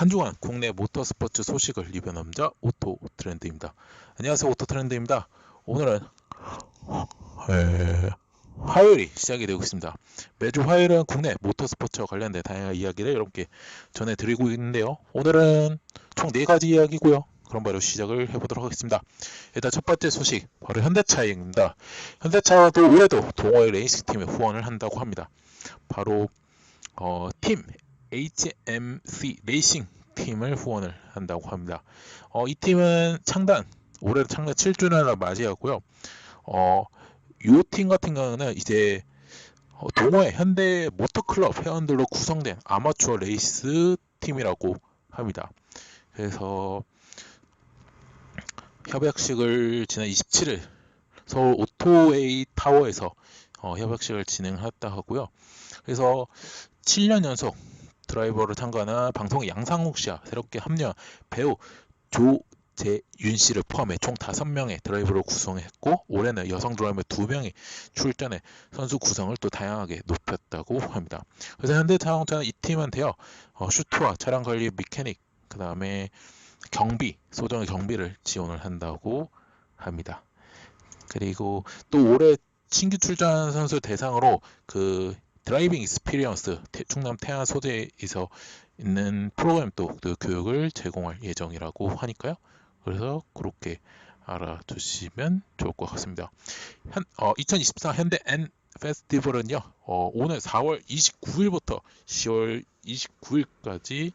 한 주간 국내 모터스포츠 소식을 리뷰 남자 오토 트렌드입니다. 안녕하세요 오토 트렌드입니다. 오늘은 에, 화요일이 시작이 되고 있습니다. 매주 화요일은 국내 모터스포츠와 관련된 다양한 이야기를 여러분께 전해드리고 있는데요. 오늘은 총 4가지 이야기고요. 그럼 바로 시작을 해보도록 하겠습니다. 일단 첫 번째 소식 바로 현대차입니다. 현대차도 올해도 동호회 레이싱 팀에 후원을 한다고 합니다. 바로 어, 팀 HMC 레이싱 팀을 후원을 한다고 합니다. 어, 이 팀은 창단 올해 창단 7주년을 맞이하고요. 어, 이 팀 같은 경우는 이제 어, 동호회 현대 모터클럽 회원들로 구성된 아마추어 레이스 팀이라고 합니다. 그래서 협약식을 지난 27일 서울 오토웨이 타워에서 어, 협약식을 진행했다 하고요. 그래서 7년 연속 드라이버를 참가한 방송 양상욱 씨와 새롭게 합류한 배우 조재윤 씨를 포함해 총 5명의 드라이버를 구성했고 올해는 여성 드라이버 2명이 출전해 선수 구성을 또 다양하게 높였다고 합니다. 그래서 현대자동차는 이 팀한테요 어, 슈트와 차량 관리 미케닉 그 다음에 경비 소정의 경비를 지원을 한다고 합니다. 그리고 또 올해 신규 출전 선수 대상으로 그 드라이빙 익스피리언스 충남 태안 소재에서 있는 프로그램도 그 교육을 제공할 예정이라고 하니까요. 그래서 그렇게 알아두시면 좋을 것 같습니다. 현, 어, 2024 현대 N 페스티벌은요, 어, 오늘 4월 29일부터 10월 29일까지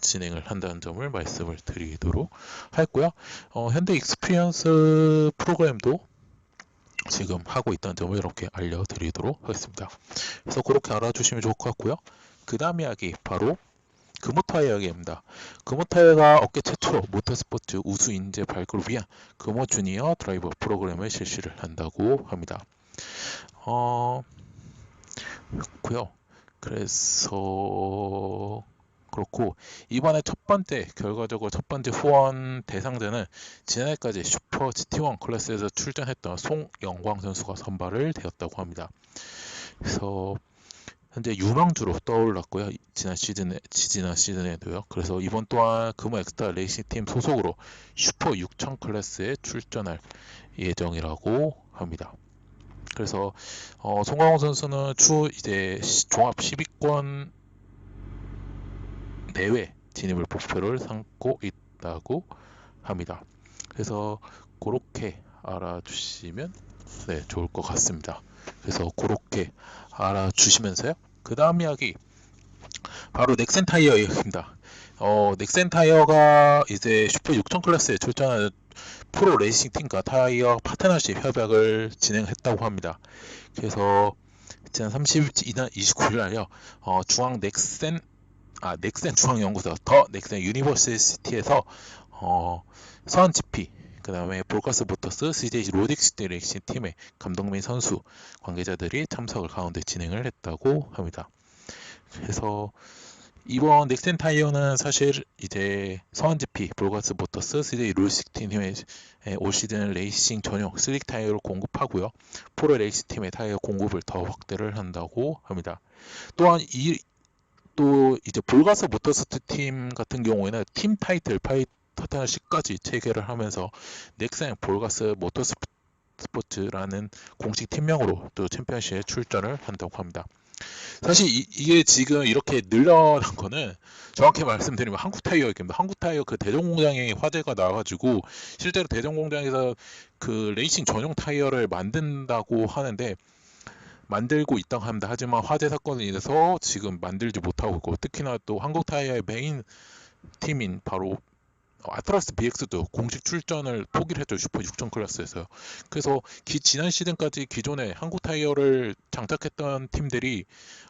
진행을 한다는 점을 말씀을 드리도록 하였고요. 어, 현대 익스피리언스 프로그램도 지금 하고 있다는 점을 이렇게 알려드리도록 하겠습니다. 그래서 그렇게 알아주시면 좋을 것 같고요. 그 다음 이야기 바로 금호타이어 이야기입니다. 금호타이어가 업계 최초로 모터스포츠 우수 인재 발굴을 위한 금호 주니어 드라이버 프로그램을 실시를 한다고 합니다. 어, 그렇고요. 그래서 그렇고 이번에 첫 번째 결과적으로 첫 번째 후원 대상자는 지난해까지 슈퍼 GT1 클래스에서 출전했던 송영광 선수가 선발을 되었다고 합니다. 그래서 현재 유망주로 떠올랐고요. 지난 시즌에 지난 시즌에도요. 그래서 이번 또한 금호 엑스타 레이싱 팀 소속으로 슈퍼 6000 클래스에 출전할 예정이라고 합니다. 그래서 어, 송광호 선수는 추후 이제 종합 10위권 내외 진입을 목표를 삼고 있다고 합니다. 그래서 그렇게 알아주시면 네, 좋을 것 같습니다. 그래서 그렇게 알아주시면서요. 그 다음 이야기 바로 넥센 타이어 이야기입니다. 어, 넥센 타이어가 이제 슈퍼 6000 클래스에 출전하는 프로 레이싱 팀과 타이어 파트너십 협약을 진행했다고 합니다. 그래서 지난 30일 29일 날요. 어, 중앙 넥센 아 넥센 중앙연구소 더 넥센 유니버시티에서 어, 서한 지피 그 다음에 볼가스 모터스 CJ 로딕스 레이싱 팀의 감독 및 선수 관계자들이 참석을 가운데 진행을 했다고 합니다. 그래서 이번 넥센 타이어는 사실 이제 서한 지피 볼가스 모터스 CJ 로딕스 팀의 올 시즌 레이싱 전용 슬릭 타이어를 공급하고요. 프로 레이스 팀의 타이어 공급을 더 확대를 한다고 합니다. 또한 이, 또 이제 볼가스 모터스트 팀 같은 경우에는 팀 타이틀 파이터타십까지 체계를 하면서 넥센 볼가스 모터스포츠라는 공식 팀명으로 또 챔피언십에 출전을 한다고 합니다. 사실 이, 게 지금 이렇게 늘어난 거는 정확히 말씀드리면 한국 타이어입니다. 한국 타이어 그 대전공장에 화재가 나와가지고 실제로 대전공장에서 그 레이싱 전용 타이어를 만든다고 하는데 만들고 있다고 합니다. 하지만 화재 사건으로 인해서 지금 만들지 못하고 있고 특히나 또 한국 타이어의 메인 팀인 바로 아트라스 BX도 공식 출전을 포기를 했죠. 슈퍼 6000 클래스에서. 그래서 기, 지난 시즌까지 기존에 한국 타이어를 장착했던 팀들이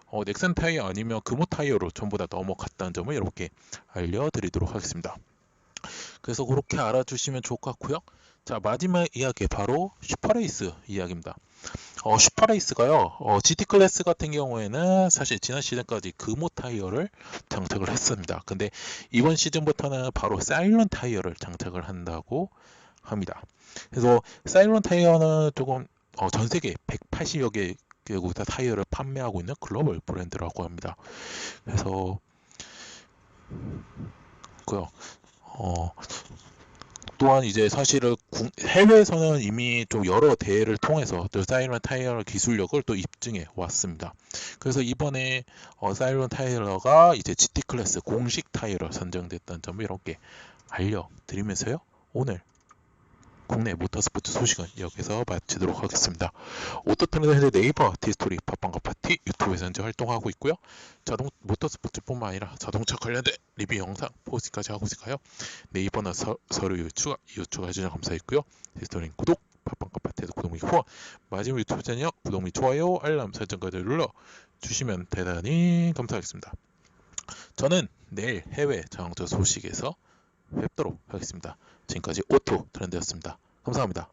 어, 넥센 타이어 아니면 금호 타이어로 전부 다 넘어갔다는 점을 이렇게 알려드리도록 하겠습니다. 그래서 그렇게 알아주시면 좋을 것 같고요. 자 마지막 이야기 바로 슈퍼레이스 이야기입니다 어, 슈퍼레이스가요. 어, GT 클래스 같은 경우에는 사실 지난 시즌까지 금호 타이어를 장착을 했습니다. 근데 이번 시즌부터는 바로 사일런 타이어를 장착을 한다고 합니다. 그래서 사일런 타이어는 조금 어, 전 세계 180여 개 국에서 타이어를 판매하고 있는 글로벌 브랜드라고 합니다. 그래서 있고요. 어, 또한 이제 사실은 국- 해외에서는 이미 좀 여러 대회를 통해서 또 사이런 타이어 기술력을 또 입증해 왔습니다. 그래서 이번에 어, 사이런 타이어가 이제 GT 클래스 공식 타이어로 선정됐다는 점을 이렇게 알려드리면서요. 오늘 국내 모터스포츠 소식은 여기서 마치도록 하겠습니다. 오토트렌드 현재 네이버 디스토리 팟빵과 파티 유튜브에서 현재 활동하고 있고요. 자동 모터스포츠뿐만 아니라 자동차 관련된 리뷰 영상 포스팅까지 하고 있으니까요. 네이버나 서, 서류 추가 이웃 추가 해주셔서 감사했고요. 디스토리 구독 팟빵과 파티에서 구독 및 후원 마지막 유튜브 채널 구독 및 좋아요 알람 설정까지 눌러 주시면 대단히 감사하겠습니다. 저는 내일 해외 자동차 소식에서 뵙도록 하겠습니다. 지금까지 오토 트렌드였습니다. 감사합니다.